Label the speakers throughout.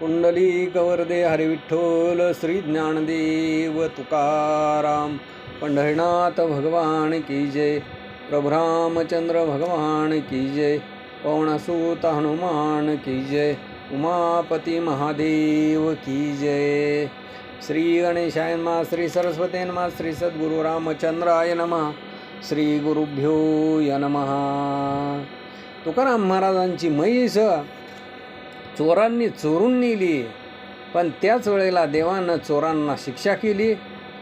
Speaker 1: कुंडली कवरदे हरिविठ्ठोल श्रीज्ञानदेव श्री ज्ञानदेव तुकाराम पंढरीनाथ भगवान की जय प्रभुरामचंद्र भगवान की जय पवनसूत हनुमान की जय उमापती महादेव की जय। श्री गणेशाय नमा श्री सरस्वती नमा श्री सद्गुरु रामचंद्राय नमः श्री गुरुभ्यो य नमः। तुकाराम महाराजांची म्हैस चोरांनी चोरून नेली. पण त्याच वेळेला देवानं चोरांना शिक्षा केली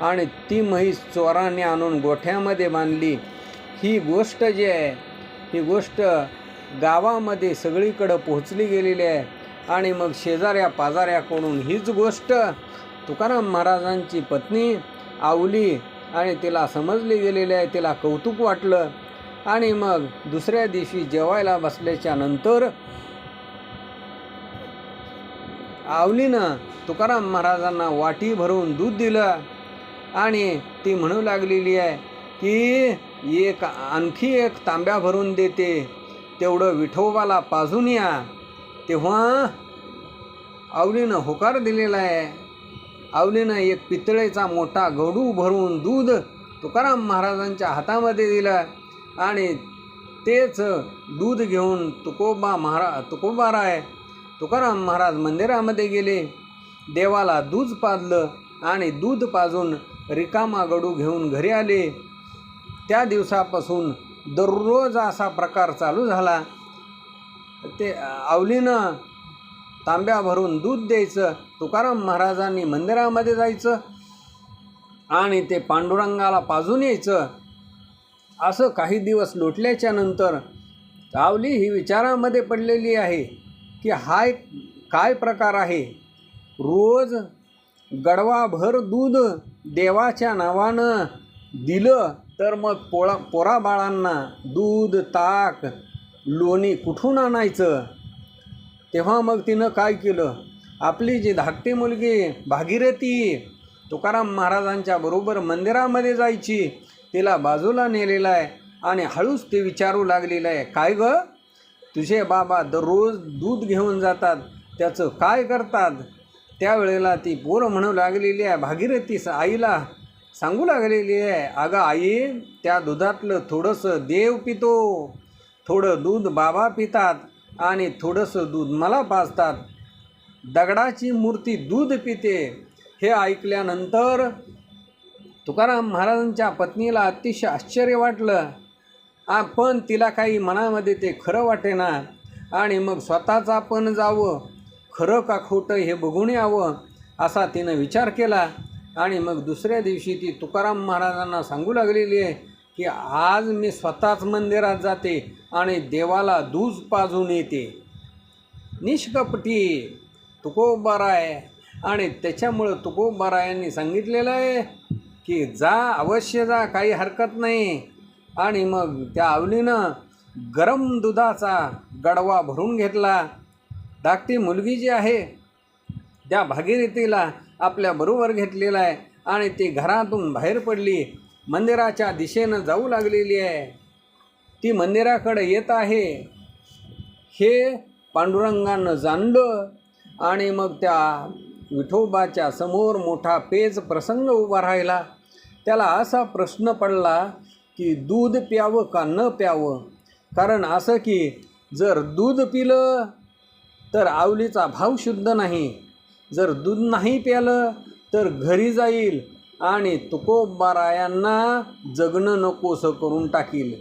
Speaker 1: आणि ती म्हैस चोरांनी आणून गोठ्यामध्ये बांधली. ही गोष्ट जी आहे ही गोष्ट गावामध्ये सगळीकडं पोहोचली गेलेली आहे. आणि मग शेजाऱ्या पाजाऱ्याकडून हीच गोष्ट तुकाराम महाराजांची पत्नी आवली आणि तिला समजली गेलेली आहे तिला कौतुक वाटलं. आणि मग दुसऱ्या दिवशी जेवायला बसल्याच्या नंतर आवलीनं तुकाराम महाराजांना वाटी भरून दूध दिलं. आणि ती म्हणू लागलेली आहे की एक आणखी एक तांब्या भरून देते. तेवढं विठोबाला पाजून या. तेव्हा आवलीनं होकार दिलेला आहे. आवलीनं एक पितळेचा मोठा गडू भरून दूध तुकाराम महाराजांच्या हातामध्ये दिलं. आणि तेच दूध घेऊन तुकोबा महारा तुकोबाराय तुकाराम महाराज मंदिरामध्ये गेले. देवाला दूध पाजलं आणि दूध पाजून रिकामा गडू घेऊन घरी आले. त्या दिवसापासून दररोज असा प्रकार चालू झाला. ते आवलीनं तांब्या भरून दूध द्यायचं तुकाराम महाराजांनी मंदिरामध्ये जायचं आणि ते पांडुरंगाला पाजून यायचं. असं काही दिवस लोटल्याच्या नंतर आवली ही विचारामध्ये पडलेली आहे. की हा एक काय प्रकार आहे? रोज गडवाभर दूध देवाच्या नावानं दिलं तर मग पोळा पोराबाळांना दूध ताक लोणी कुठून आणायचं? तेव्हा मग तिनं काय केलं? आपली जी धाकटी मुलगी भागीरथी तुकाराम महाराजांच्या बरोबर मंदिरामध्ये जायची तिला बाजूला नेलेला आहे आणि हळूच ते विचारू लागलेलं आहे काय गं? तुझे बाबा दररोज दूध घेऊन जातात त्याचं काय करतात? त्यावेळेला ती पोरं म्हणू लागलेली आहे भागीरथी आईला सांगू लागलेली आहे अगं आई त्या दुधातलं थोडंसं देव पितो. थोडं दूध बाबा पितात आणि थोडंसं दूध मला पाजतात. दगडाची मूर्ती दूध पिते. हे ऐकल्यानंतर तुकाराम महाराजांच्या पत्नीला अतिशय आश्चर्य वाटलं. आ पण तिला काही मनामध्ये ते खरं वाटेना. आणि मग स्वतःच आपण जावं. खरं का खोटं हे बघून यावं असा तिनं विचार केला. आणि मग दुसऱ्या दिवशी ती तुकाराम महाराजांना सांगू लागलेली आहे की आज मी स्वतःच मंदिरात जाते आणि देवाला दूध पाजून येते. निष्कपटी तुकोबाराय. आणि त्याच्यामुळं तुकोबारायांनी सांगितलेलं आहे की जा अवश्य जा काही हरकत नाही. आणि मग त्या आवलीनं गरम दुधाचा गडवा भरून घेतला. धाकटी मुलगी जी आहे त्या भागीरथीला आपल्याबरोबर घेतलेला आहे आणि ती घरातून बाहेर पडली. मंदिराच्या दिशेनं जाऊ लागलेली आहे. ती मंदिराकडे येत आहे. हे पांडुरंगानं जाणलं आणि मग त्या विठोबाच्या समोर मोठा पेज प्रसंग उभा राहिला. त्याला असा प्रश्न पडला की दूध प्यावं का न प्यावं? कारण असं की जर दूध पिलं तर आवलीचा भाव शुद्ध नाही. जर दूध नाही प्यालं तर घरी जाईल आणि तुकोबारायांना जगणं नकोसं करून टाकील.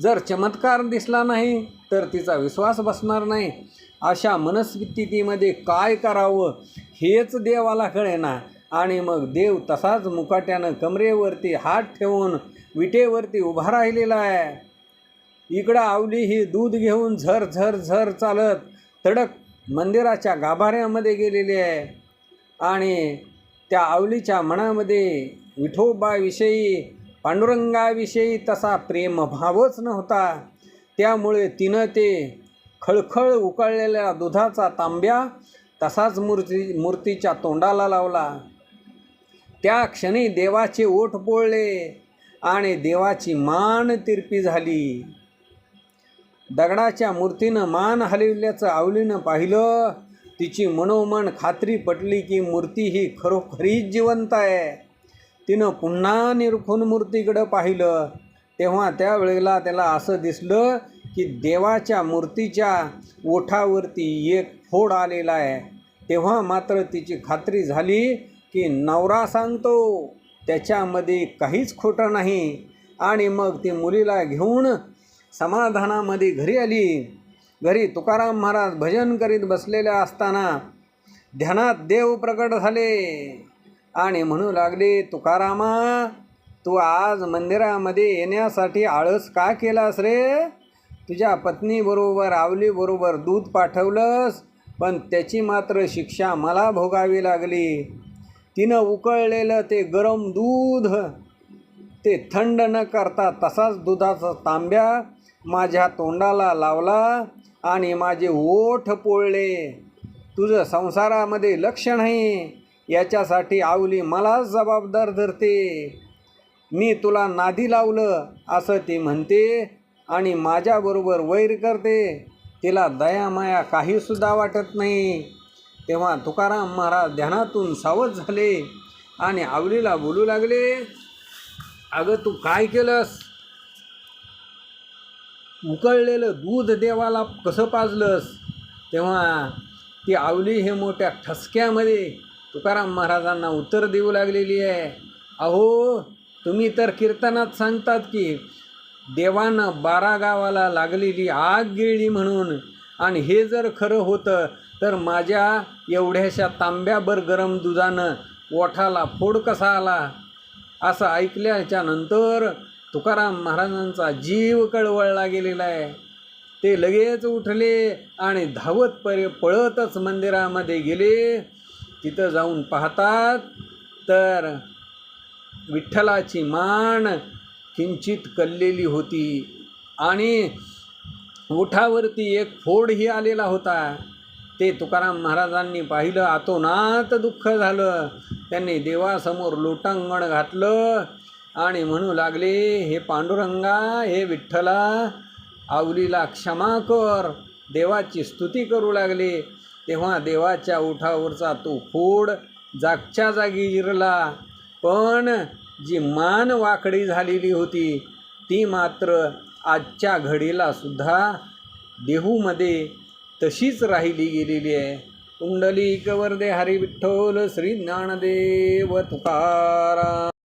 Speaker 1: जर चमत्कार दिसला नाही तर तिचा विश्वास बसणार नाही. अशा मनस्थितीमध्ये काय करावं हेच देवाला कळेना. आणि मग देव तसाच मुकाट्यानं कमरेवरती हात ठेवून विटेवरती उभा राहिलेला आहे. इकडं आवली ही दूध घेऊन झर झर झर चालत तडक मंदिराच्या गाभाऱ्यामध्ये गेलेली आहे. आणि त्या आवलीच्या मनामध्ये विठोबाविषयी पांडुरंगाविषयी तसा प्रेमभावच नव्हता. त्यामुळे तिनं ते खळखळ उकळलेल्या दुधाचा तांब्या तसाच मूर्ती मूर्तीच्या तोंडाला लावला. त्या क्षणी देवाचे ओठ पोळले. आणि देवाची मान तिरपी झाली. दगडाच्या मूर्तीनं मान हलविल्याचं आवलीनं पाहिलं. तिची मनोमन खात्री पटली की मूर्ती ही खरोखरीच जिवंत आहे. तिनं पुन्हा निरखून मूर्तीकडं पाहिलं. तेव्हा त्यावेळेला त्याला असं दिसलं की देवाच्या मूर्तीच्या ओठावरती एक फोड आलेला आहे. तेव्हा मात्र तिची खात्री झाली की नवरा सांगतो. त्याच्यामध्ये काहीच खोटं नाही. आणि मग ती मुलीला घेऊन समाधानामध्ये घरी आली. घरी तुकाराम महाराज भजन करीत बसलेल्या असताना ध्यानात देव प्रकट झाले. आणि म्हणू लागले तुकारामा तू आज मंदिरामध्ये येण्यासाठी आळस का केलास रे? तुझ्या पत्नीबरोबर आवलीबरोबर दूध पाठवलंस पण त्याची मात्र शिक्षा मला भोगावी लागली. तिनं उकळलेलं ते गरम दूध ते थंड न करता तसाच दुधाचा तांब्या माझ्या तोंडाला लावला आणि माझे ओठ पोळले. तुझं संसारामध्ये लक्ष नाही याच्यासाठी आवली मलाच जबाबदार धरते. मी तुला नादी लावलं असं ती म्हणते आणि माझ्याबरोबर वैर करते. तिला दयामाया काहीसुद्धा वाटत नाही. तेव्हा तुकाराम महाराज ध्यानातून सावध झाले आणि आवलीला बोलू लागले अगं तू काय केलंस? उकळलेलं दूध देवाला कसं पाजलंस? तेव्हा ती आवली हे मोठ्या ठसक्यामध्ये तुकाराम महाराजांना उत्तर देऊ लागलेली आहे अहो तुम्ही तर कीर्तनात सांगतात की देवानं बारा गावाला लागलेली आग गिळली म्हणून. आणि हे जर खरं होतं तर माझ्या एवढ्याशा तांब्याभर गरम दुधानं ओठाला फोड कसा आला? असं ऐकल्याच्या नंतर तुकाराम महाराजांचा जीव कळवळला गेलेला आहे. ते लगेच उठले आणि धावत परे पळतच मंदिरामध्ये गेले. तिथं जाऊन पाहतात तर विठ्ठलाची मान किंचित कललेली होती आणि ओठावरती एक फोडही आलेला होता. ते तुकाराम महाराजांनी पाहिलं आतोनात दुःख झालं. त्यांनी देवासमोर लोटांगण घातलं आणि म्हणू लागले हे पांडुरंगा हे विठ्ठला आवलीला क्षमा कर. देवाची स्तुती करू लागले. तेव्हा देवाच्या ओठावरचा तो फोड जागच्या जागी जिरला पण जी मान वाकडी झालेली होती ती मात्र आजच्या घडीला सुद्धा देहूमध्ये तशीच राहिली गेलेली आहे. कुंडली कवर्दे हरी विठ्ठल श्री ज्ञानदेव तुकाराम.